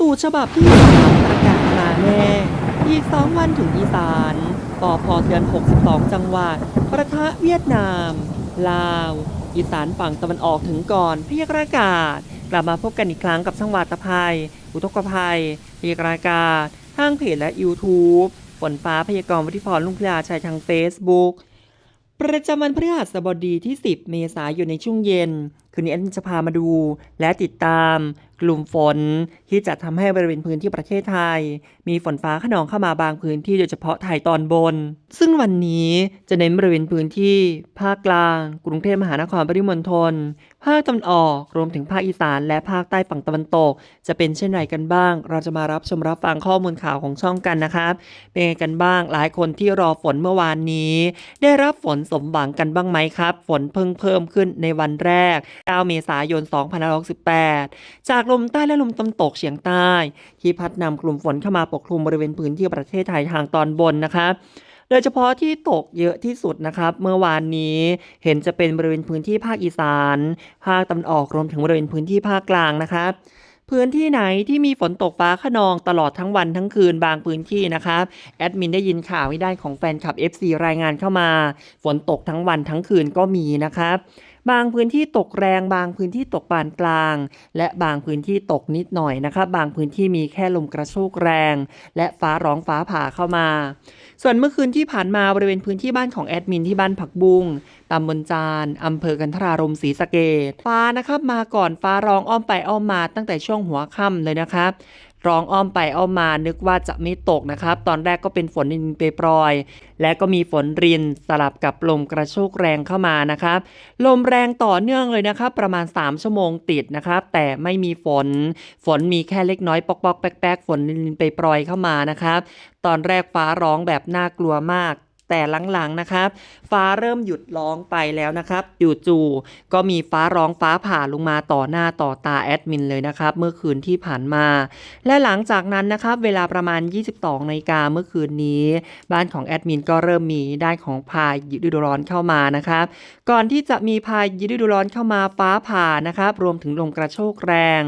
ตุฉบับที่สามประกาศมาแน่อีก 2 วันถึงอีสานปอพอเตือน 62 จังหวัด ประทะเวียดนาม ลาว อีสานฝั่งตะวันออกถึงก่อนพยากรากาศ กลับมาพบกันอีกครั้งกับช่างวาตภัย อุทกภัยพยากรากาศทางเพจและ YouTube ฝนฟ้าพยากรณ์วิทิพรลุงพลาชัยทาง Facebook ประจำวันพฤหัสบดีที่ 10 เมษายนในช่วงเย็น คืนนี้อดมินจะพามาดูและติดตาม กลุ่มฝนที่จะทำให้บริเวณพื้นที่ประเทศไทย มีฝนฟ้าขนองเข้ามาบางพื้นที่โดยเฉพาะไทยตอนบน ซึ่งวันนี้จะเน้นบริเวณพื้นที่ ภาคกลาง กรุงเทพมหานครปริมณฑลภาคตะวันออกรวมถึงภาคอีสาน และภาคใต้ฝั่งตะวันตก จะเป็นเช่นไรกันบ้าง เราจะมารับชมรับฟังข้อมูลข่าวของช่องกันนะครับเป็นไงกันบ้างหลายคนที่รอฝนเมื่อวานนี้ ได้รับฝนสมหวังกันบ้างไหมครับ ฝนเพิ่งเพิ่มขึ้นในวันแรก 9 เมษายน 2568 จากลมใต้และลมตะวันตกเฉียงใต้ที่พัดนำกลุ่มฝนเข้ามาปกคลุมบริเวณพื้นที่ประเทศไทยทางตอนบนนะครับโดยเฉพาะที่ตกเยอะที่สุดนะครับ เมื่อวานนี้เห็นจะเป็นบริเวณพื้นที่ภาคอีสาน ภาคตะวันออกรวมถึงบริเวณพื้นที่ภาคกลางนะครับพื้นที่ไหนที่มีฝนตกฟ้าขนองตลอดทั้งวันทั้งคืนบางพื้นที่นะครับแอดมินได้ยินข่าวที่ได้ของแฟนคลับ FC รายงานเข้ามา ฝนตกทั้งวันทั้งคืนก็มีนะครับ บางพื้นที่ตกแรง บางพื้นที่ตกปานกลาง และบางพื้นที่ตกนิดหน่อยนะครับางพื้นที่มีแค่ลมกระโชกแรง และฟ้าร้องฟ้าผ่าเข้ามา ส่วนเมื่อคืนที่ผ่านมาบริเวณพื้นที่บ้านของแอดมินที่บ้านผักบุ้งตำบลจานอำเภอกันทรารมศรีสะเกดฟ้านะครับมาก่อนฟ้าร้องอ้อมไปอ้อมมาตั้งแต่ช่วงหัวค่ำเลยนะครับ ร้องอ้อมไปอ้อมมานึกว่าจะไม่ตกนะครับ ตอนแรกก็เป็นฝนรินเปรปรอยและก็มีฝนรินสลับกับลมกระโชกแรงเข้ามานะครับ ลมแรงต่อเนื่องเลยนะครับ ประมาณ 3 ชั่วโมงติดนะครับ แต่ไม่มีฝน ฝนมีแค่เล็กน้อยปอกปอกๆแป๊กๆฝนลินๆไปปรอยเข้ามานะครับ ตอนแรกฟ้าร้องแบบน่ากลัวมาก แต่หลังๆนะครับ ฟ้าเริ่มหยุดร้องไปแล้วนะครับจู่ๆก็มีฟ้าร้องฟ้าผ่าลงมาต่อหน้าต่อตาแอดมินเลยนะครับ เมื่อคืนที่ผ่านมา และหลังจากนั้นนะครับ เวลาประมาณ 22นาฬิกาเมื่อคืนนี้ บ้านของแอดมินก็เริ่มมีได้ของพายุฤดูร้อนเข้ามานะครับ ก่อนที่จะมีพายุฤดูร้อนเข้ามาฟ้าผ่านะครับ รวมถึงลมกระโชกแรง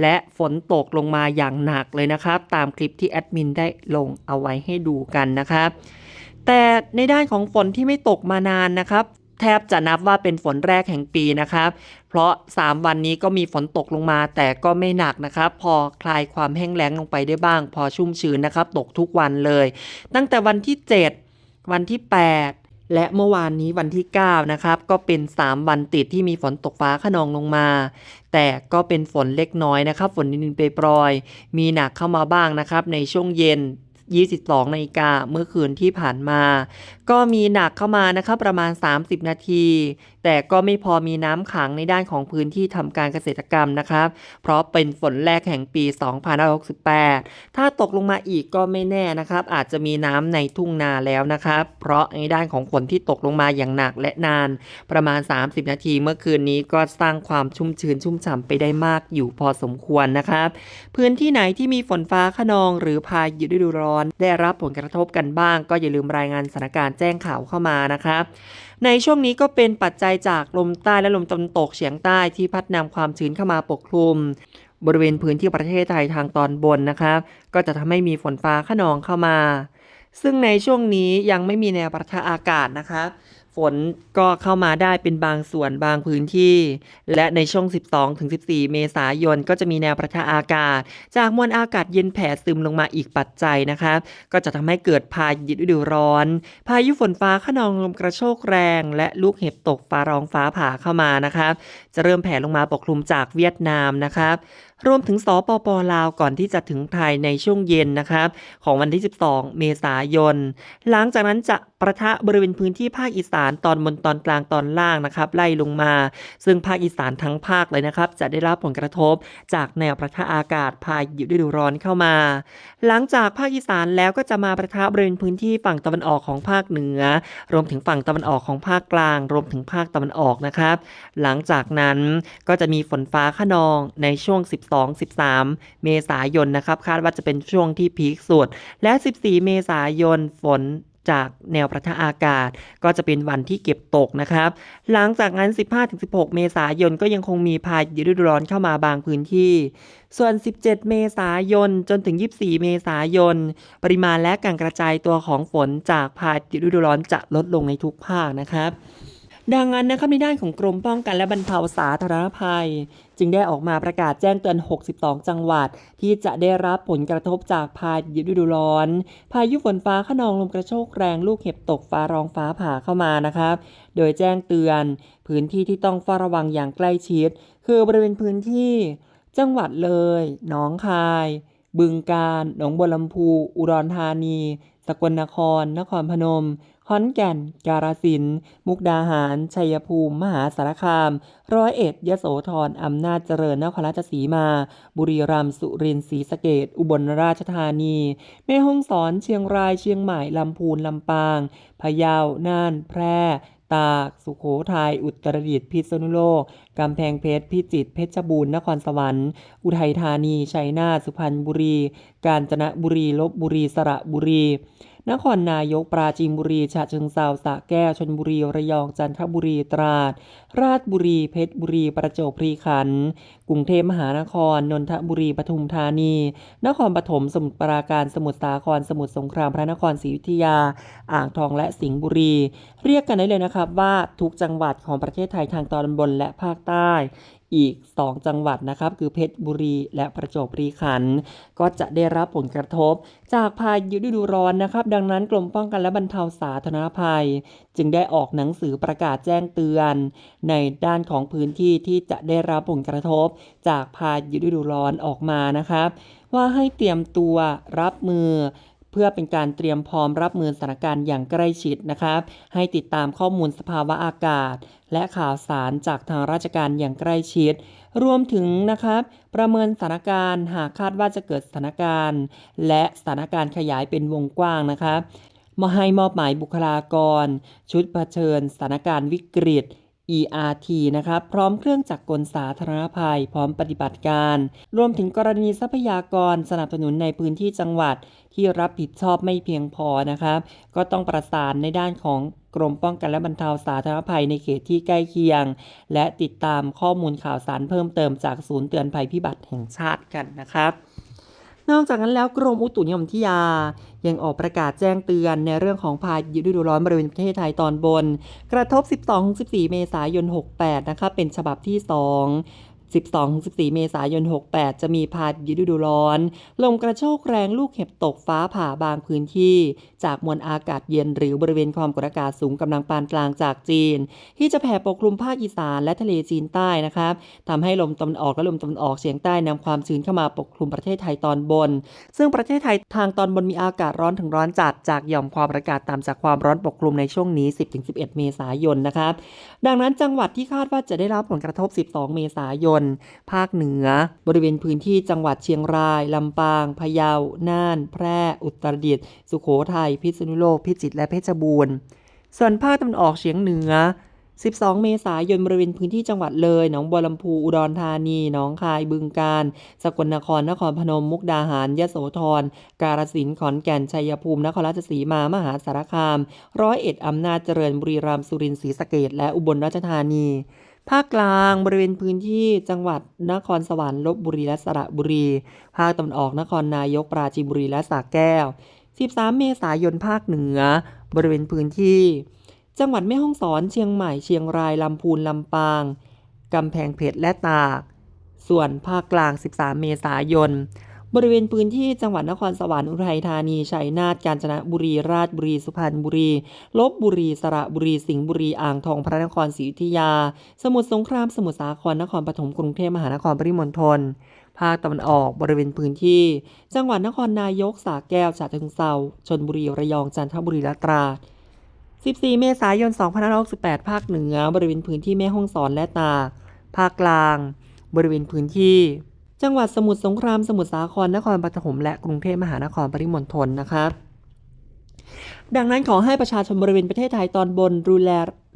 และฝนตกลงมาอย่างหนักเลยนะครับ ตามคลิปที่แอดมินได้ลงเอาไว้ให้ดูกันนะครับ แต่ในด้านของฝนที่ไม่ตกมานานนะครับ แทบจะนับว่าเป็นฝนแรกแห่งปีนะครับ เพราะ 3 วันนี้ก็มีฝนตกลงมาแต่ก็ไม่หนักนะครับ พอคลายความแห้งแล้งลงไปได้บ้าง พอชุ่มชื้นนะครับ ตกทุกวันเลย ตั้งแต่วันที่ 7 วันที่ 8และเมื่อวานนี้วันที่ 9 นะครับ ก็เป็น 3 วันติดที่มีฝนตกฟ้าขนองลงมา แต่ก็เป็นฝนเล็กน้อยนะครับ ฝนนิดๆไปปรอย มีหนักเข้ามาบ้างนะครับ ในช่วงเย็น 22นาฬิกาเมื่อคืนที่ผ่านมา ก็มีหนักเข้ามานะครับประมาณ 30 นาที แต่ก็ไม่พอมีน้ำขังในด้านของพื้นที่ทำการเกษตรกรรมนะครับ เพราะเป็นฝนแรกแห่งปี 2568 ถ้าตกลงมาอีกก็ไม่แน่นะครับ อาจจะมีน้ำในทุ่งนาแล้วนะครับ เพราะในด้านของฝนที่ตกลงมาอย่างหนักและนาน ประมาณ 30 นาทีเมื่อคืนนี้ก็สร้างความชุ่มชื้นชุ่มฉ่ำไปได้มากอยู่พอสมควรนะครับ พื้นที่ไหนที่มีฝนฟ้าขนองหรือพายุฤดูร้อนได้รับผลกระทบกันบ้าง ก็อย่าลืมรายงานสถานการณ์แจ้งข่าวเข้ามานะครับในช่วงนี้ก็เป็นปัจจัยจากลมใต้และลมตะวันตกเฉียงใต้ที่พัดนำความชื้นเข้ามาปกคลุม บริเวณพื้นที่ประเทศไทยทางตอนบนนะครับก็จะทำให้มีฝนฟ้าขนองเข้ามา ซึ่งในช่วงนี้ยังไม่มีแนวปะทะอากาศนะครับ ฝนก็เข้ามาได้เป็นบางส่วนบางพื้นที่ และในช่วง 12-14 เมษายน ก็จะมีแนวประทะอากาศ จากมวลอากาศเย็นแผ่ซึมลงมาอีกปัจจัยนะครับก็จะทำให้เกิดพายุฤดูร้อน พายุฝนฟ้าขนองลมกระโชกแรง และลูกเห็บตกฟ้าร้องฟ้าผ่าเข้ามานะครับ จะเริ่มแผ่ลงมาปกคลุมจากเวียดนามนะครับรวมถึงสปปลาวก่อนที่จะถึงไทยในช่วงเย็นนะครับของวันที่ 12 เมษายน หลังจากนั้นจะประทะบริเวณพื้นที่ภาคอีสานตอนบนตอนกลางตอนล่างนะครับไล่ลงมา ซึ่งภาคอีสานทั้งภาคเลยนะครับ จะได้รับผลกระทบจากแนวประทะอากาศพายุฤดูร้อนเข้ามา หลังจากภาคอีสานแล้วก็จะมาประทะบริเวณพื้นที่ฝั่งตะวันออกของภาคเหนือ รวมถึงฝั่งตะวันออกของภาคกลาง รวมถึงภาคตะวันออกนะครับ หลังจากนั้นก็จะมีฝนฟ้าขนองในช่วง12-13 เมษายนนะครับ คาดว่าจะเป็นช่วงที่พีคสุด และ 14 เมษายนฝนจากแนวประทะอากาศก็จะเป็นวันที่เก็บตกนะครับ หลังจากนั้น 15-16 เมษายนก็ยังคงมีพายุฤดูร้อนเข้ามาบางพื้นที่ ส่วน 17 เมษายนจนถึง 24 เมษายน ปริมาณและการกระจายตัวของฝนจากพายุฤดูร้อนจะลดลงในทุกภาคนะครับ ดังนั้นนะครับในด้านของกรมป้องกันและบรรเทาสาธารณภัย จึงได้ออกมาประกาศแจ้งเตือน 62 จังหวัด ที่จะได้รับผลกระทบจากพายุฤดูร้อน พายุฝนฟ้าขนองลมกระโชกแรงลูกเห็บตกฟ้าร้องฟ้าผ่าเข้ามานะครับ โดยแจ้งเตือน พื้นที่ที่ต้องเฝ้าระวังอย่างใกล้ชิด คือบริเวณพื้นที่ จังหวัดเลยหนองคาย บึงกาฬหนองบัวลำพู อุดรธานี สกลนคร นครพนม ขอนแก่น กาฬสินธุ์มุกดาหาร ชัยภูมิ มหาสารคาม ร้อยเอ็ด ยโสธร อำนาจเจริญ นครราชสีมา บุรีรัมย์ สุรินทร์ศรีสะเกษอุบลราชธานี แม่ฮ่องสอน เชียงราย เชียงใหม่ ลำพูน ลำปาง พะเยา น่าน แพร่ ตาก สุโขทัย อุตรดิตถ์ พิษณุโลก กำแพงเพชร พิจิตร เพชรบูรณ์ นครสวรรค์ อุทัยธานี ชัยนาท สุพรรณบุรี กาญจนบุรี ลบบุรี สระบุรี นครนายกปราจีนบุรีฉะเชิงเทราสระแก้วชลบุรีระยองจันทบุรีตราด ราชบุรีเพชรบุรีประจวบคีรีขันธ์กรุงเทพมหานคร นนทบุรีปทุมธานี นครปฐมสมุทรปราการสมุทรสาครสมุทรสงครามพระนครศรีอยุธยา อ่างทองและสิงห์บุรี เรียกกันได้เลยนะครับว่าทุกจังหวัดของประเทศไทยทางตอนบนและภาคใต้ อีก 2 จังหวัดนะครับ คือเพชรบุรีและประจวบคีรีขันธ์ก็จะได้รับผลกระทบ จากพายุฤดูร้อนนะครับ ดังนั้นกรมป้องกันและบรรเทาสาธารณภัย จึงได้ออกหนังสือประกาศแจ้งเตือน ในด้านของพื้นที่ที่จะได้รับผลกระทบ จากพายุฤดูร้อนออกมานะครับ ว่าให้เตรียมตัวรับมือ พื่อเป็นการเตรียมพร้อมรับมือสถานการณ์อย่างใกล้ชิดนะครับ ให้ติดตามข้อมูลสภาวะอากาศ และข่าวสารจากทางราชการอย่างใกล้ชิด รวมถึงนะครับ ประเมินสถานการณ์หากคาดว่าจะเกิดสถานการณ์ และสถานการณ์ขยายเป็นวงกว้างนะครับมาให้มอบหมายบุคลากร ชุดเผชิญสถานการณ์วิกฤต ERT นะครับ พร้อมเครื่องจักรกลสาธารณภัย พร้อมปฏิบัติการ รวมถึงกรณีทรัพยากรสนับสนุนในพื้นที่จังหวัดที่รับผิดชอบไม่เพียงพอนะครับ ก็ต้องประสานในด้านของกรมป้องกันและบรรเทาสาธารณภัยในเขตที่ใกล้เคียง และติดตามข้อมูลข่าวสารเพิ่มเติมจากศูนย์เตือนภัยพิบัติแห่งชาติกันนะครับ นอกจากนั้นแล้วกรมอุตุนิยมวิทยา ยังออกประกาศแจ้งเตือนในเรื่องของพายุฤดูร้อนบริเวณประเทศไทยตอนบน กระทบ 12-14 เมษายน 68 นะคะ เป็นฉบับที่ 2 12-14 เมษายน 68 จะมีพายุฤดูร้อน ลมกระโชกแรงลูกเห็บตกฟ้าผ่าบางพื้นที่ จากมวลอากาศเย็นหรือบริเวณความกดอากาศสูงกำลังปานกลางจากจีน ที่จะแผ่ปกคลุมภาคอีสานและทะเลจีนใต้นะครับทำให้ลมตะวันออกและลมตะวันออกเฉียงใต้นำความชื้นเข้ามาปกคลุมประเทศไทยตอนบน ซึ่งประเทศไทยทางตอนบนมีอากาศร้อนถึงร้อนจัดจากหย่อมความกดอากาศต่ำจากความร้อนปกคลุมในช่วงนี้ 10-11 เมษายนนะครับดังนั้นจังหวัดที่คาดว่าจะได้รับผลกระทบ 12 เมษายนภาคเหนือ บริเวณพื้นที่จังหวัดเชียงราย ลำปาง พะเยา น่าน แพร่ อุตรดิตถ์ สุโขทัย พิษณุโลก พิจิตร และเพชรบูรณ์ ส่วนภาคตะวันออกเฉียงเหนือ 12 เมษายนบริเวณพื้นที่จังหวัดเลย หนองบัวลำพู อุดรธานี หนองคาย บึงกาฬ สกลนคร นครพนม มุกดาหาร ยโสธร กาฬสินธุ์ ขอนแก่น ชัยภูมิ นครราชสีมา มหาสารคาม ร้อยเอ็ดอำนาจเจริญ บุรีรัมย์ สุรินทร์ ศรีสะเกษและอุบลราชธานี ภาคกลางบริเวณพื้นที่จังหวัดนครสวรรค์ลบบุรีและสระบุรี ภาคตะวันออกนครนายกปราจีนบุรีและสระแก้ว 13 เมษายนภาคเหนือ บริเวณพื้นที่ จังหวัดแม่ฮ่องสอนเชียงใหม่เชียงรายลำพูนลำปางกำแพงเพชรและตาก ส่วนภาคกลาง 13 เมษายน บริเวณพื้นที่จังหวัดนครสวรรค์อุทัยธานีชัยนาทกาญจนบุรีราชบุรีสุพรรณบุรีลบบุรีสระบุรีสิงห์บุรีอ่างทองพระนครศรีอยุธยา สมุทรสงครามสมุทรสาครนครปฐมกรุงเทพมหานครปริมณฑลภาคตะวันออกบริเวณพื้นที่ จังหวัดนครนายกสระแก้วฉะเชิงเทราชลบุรีระยองจันทบุรีและตราด 14 เมษายน 2568 ภาคเหนือบริเวณพื้นที่แม่ฮ่องสอนและตา ภาคกลาง บริเวณพื้นที่ จังหวัดสมุทรสงคราม สมุทรสาคร นครปฐม และกรุงเทพมหานครปริมณฑลนะครับดังนั้นขอให้ประชาชนบริเวณประเทศไทยตอนบนดูแล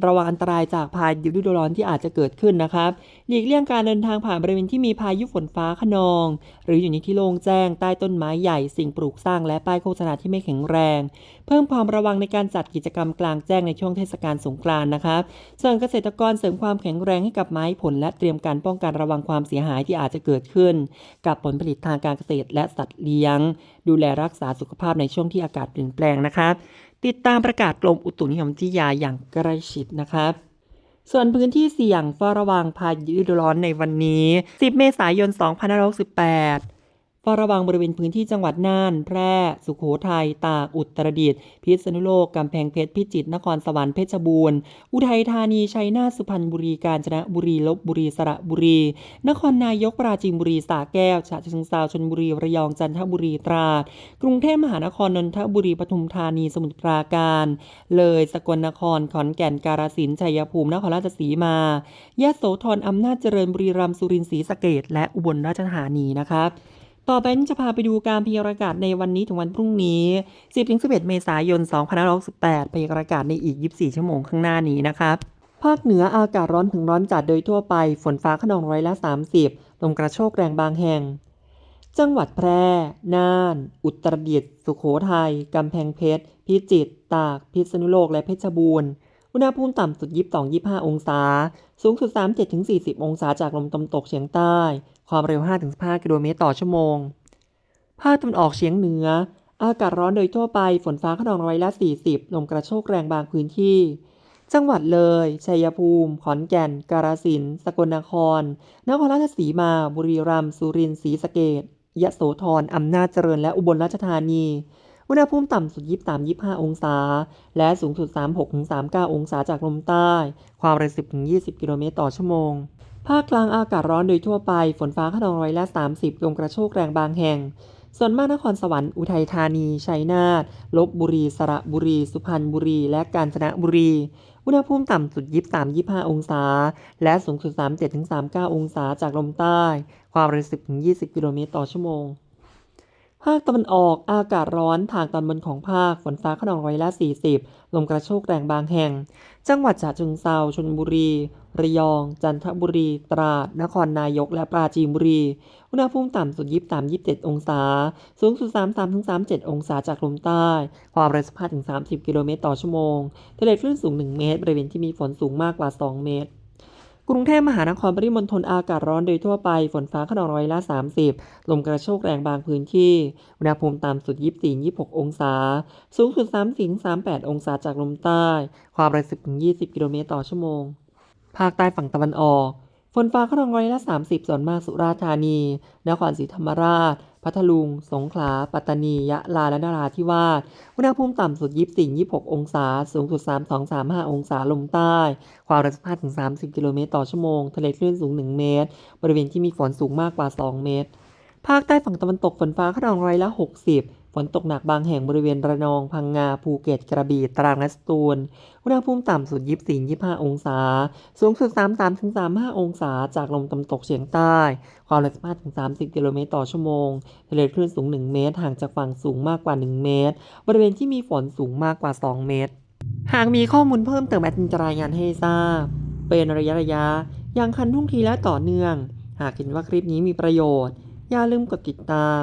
ระวังอันตรายจากพายุฤดูร้อนที่อาจจะเกิดขึ้นนะครับหลีกเลี่ยงการเดินทางผ่านบริเวณที่มีพายุฝนฟ้าขนอง หรืออยู่ในที่โล่งแจ้งใต้ต้นไม้ใหญ่สิ่งปลูกสร้างและป้ายโฆษณาที่ไม่แข็งแรง เพิ่มความระวังในการจัดกิจกรรมกลางแจ้งในช่วงเทศกาลสงกรานต์นะครับส่วนเกษตรกรเสริมความแข็งแรงให้กับไม้ผล และเตรียมการป้องกันระวังความเสียหายที่อาจจะเกิดขึ้น กับผลผลิตทางการเกษตรและสัตว์เลี้ยง ดูแลรักษาสุขภาพในช่วงที่อากาศเปลี่ยนแปลงนะครับ ติดตามประกาศกรมอุตุนิยมวิทยาอย่างใกล้ชิดนะครับส่วนพื้นที่เสี่ยงเฝ้าระวังพายุฤดูร้อนในวันนี้ 10 เมษายน 2568 เฝ้าระวังบริเวณพื้นที่จังหวัดน่าน แพร่ สุโขทัย ตาก อุตรดิตถ์ พิษณุโลก กำแพงเพชร พิจิตร นครสวรรค์ เพชรบูรณ์ อุทัยธานี ชัยนาท สุพรรณบุรี กาญจนบุรี ลบบุรี สระบุรี นครนายก ปราจีนบุรี สระแก้ว ฉะเชิงเทราชลบุรี ระยอง จันทบุรี ตราด กรุงเทพมหานคร นนทบุรี ปทุมธานี สมุทรปราการ เลย สกลนคร ขอนแก่น กาฬสินธุ์ ชัยภูมิ นครราชสีมา ยะโสธร อำนาจเจริญ บุรีรัมย์ สุรินทร์ ศรีสะเกษและอุบลราชธานี นะครับ ต่อไปนี้จะพาไปดูการพยากรณ์อากาศในวันนี้ถึงวันพรุ่งนี้ 10-11 เมษายน 2568พยากรณ์อากาศในอีก 24 ชั่วโมงข้างหน้านี้นะครับ ภาคเหนืออากาศร้อนถึงร้อนจัดโดยทั่วไป ฝนฟ้าขนองร้อยละ 30 ลมกระโชกแรงบางแห่ง จังหวัดแพร่ น่าน อุตรดิตถ์ สุโขทัย กำแพงเพชร พิจิตร ตาก พิษณุโลก และเพชรบูรณ์ อุณหภูมิต่ำสุด 22-25 องศา สูงสุด 37-40 องศาจากลมตะวันตกเฉียงใต้ ความเร็ว 5-15 กิโลเมตรต่อชั่วโมง ภาคตะวันออกเฉียงเหนือ อากาศร้อนโดยทั่วไป ฝนฟ้าขนองร้อยละ 40 ลมกระโชกแรงบางพื้นที่ จังหวัดเลย ชัยภูมิ ขอนแก่น กาฬสินธุ์ สกลนคร นครราชสีมา บุรีรัมย์ สุรินทร์ ศรีสะเกษยะโสธร อำนาจเจริญ และอุบลราชธานี อุณหภูมิต่ำสุด 23-25 องศา และสูงสุด 36-39 องศาจากลมใต้ ความเร็ว 10-20 กิโลเมตรต่อชั่วโมง ภาคกลางอากาศร้อนโดยทั่วไป ฝนฟ้าขนองร้อยละ 30 ลมกระโชกแรงบางแห่ง ส่วนมากนครสวรรค์ อุทัยธานี ชัยนาท ลบบุรี สระบุรี สุพรรณบุรี และกาญจนบุรี อุณหภูมิต่ำสุด 23-25 องศา และสูงสุด 37-39 องศาจากลมใต้ ความเร็ว 10-20 กิโลเมตรต่อชั่วโมง ภาคตะวันออกอากาศร้อนทางตอนบนของภาคฝนฟ้าขนองร้อยละ 40 ลมกระโชกแรงบางแห่ง จังหวัดฉะเชิงเทราชลบุรี ระยอง จันทบุรี ตราด นครนายก และปราจีนบุรี อุณหภูมิต่ำสุด 23-27 องศา สูงสุด 33-37 องศาจากลมใต้ ความเร็ว15-30 กิโลเมตรต่อชั่วโมงทะเลคลื่นสูง 1 เมตร บริเวณที่มีฝนสูงมากกว่า 2 เมตร กรุงเทพมหานครปริมณฑลอากาศร้อนโดยทั่วไป ฝนฟ้าขนองร้อยละ 30 ลมกระโชกแรงบางพื้นที่ อุณหภูมิต่ำสุด 24-26 องศา สูงสุด34-38 องศาจากลมใต้ ความเร็ว10-20 กิโลเมตรต่อชั่วโมง ภาคใต้ฝั่งตะวันออก ฝนฟ้าขนองร้อยละ 30 ส่วนมากสุราษฎร์ธานี นครศรีธรรมราช พัทลุง สงขลา ปัตตานี ยะลา และนราธิวาส อุณหภูมิต่ำสุด 24-26 องศา สูงสุด 32-35 องศา ลมใต้ ความเร็ว15-30 กิโลเมตรต่อชั่วโมง ทะเลคลื่นสูง 1 เมตร บริเวณที่มีฝนสูงมากกว่า 2 เมตร ภาคใต้ฝั่งตะวันตกฝนฟ้าขนองร้อยละ 60 ฝนตกหนักบางแห่งบริเวณระนอง พังงา ภูเก็ต กระบี่ ตรังและสตูล อุณหภูมิต่ำสุด 24-25 องศา สูงสุด 33-35 องศา จากลมตะวันตกเฉียงใต้ ความเร็ว15-30 กิโลเมตรต่อชั่วโมง ทะเลคลื่นสูง 1 เมตร ห่างจากฝั่งสูงมากกว่า 1 เมตร บริเวณที่มีฝนสูงมากกว่า 2 เมตร หากมีข้อมูลเพิ่มเติมแอดมินจะรายงานให้ทราบ เป็นระยะระยะย่างคันทุ่งทีและต่อเนื่อง หากเห็นว่าคลิปนี้มีประโยชน์ อย่าลืมกดติดตาม